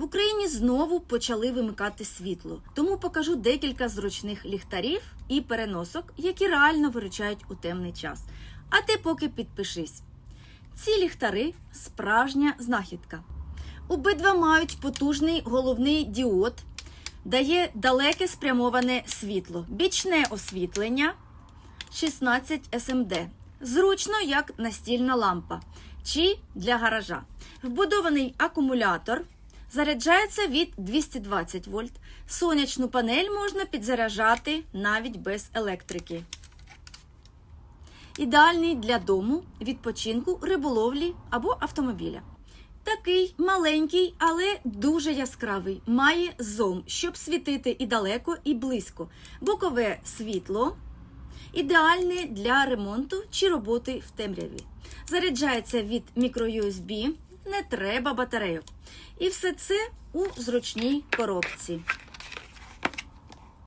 В Україні знову почали вимикати світло, тому покажу декілька зручних ліхтарів і переносок, які реально виручають у темний час. А ти поки підпишись. Ці ліхтари справжня знахідка. Обидва мають потужний головний діод, дає далеке спрямоване світло, бічне освітлення 16 СМД. Зручно, як настільна лампа чи для гаража. Вбудований акумулятор заряджається від 220 вольт. Сонячну панель можна підзаряджати навіть без електрики. Ідеальний для дому, відпочинку, риболовлі або автомобіля. Такий маленький, але дуже яскравий. Має зом, щоб світити і далеко, і близько. Бокове світло ідеальне для ремонту чи роботи в темряві. Заряджається від мікро-USB, не треба батарею. І все це у зручній коробці.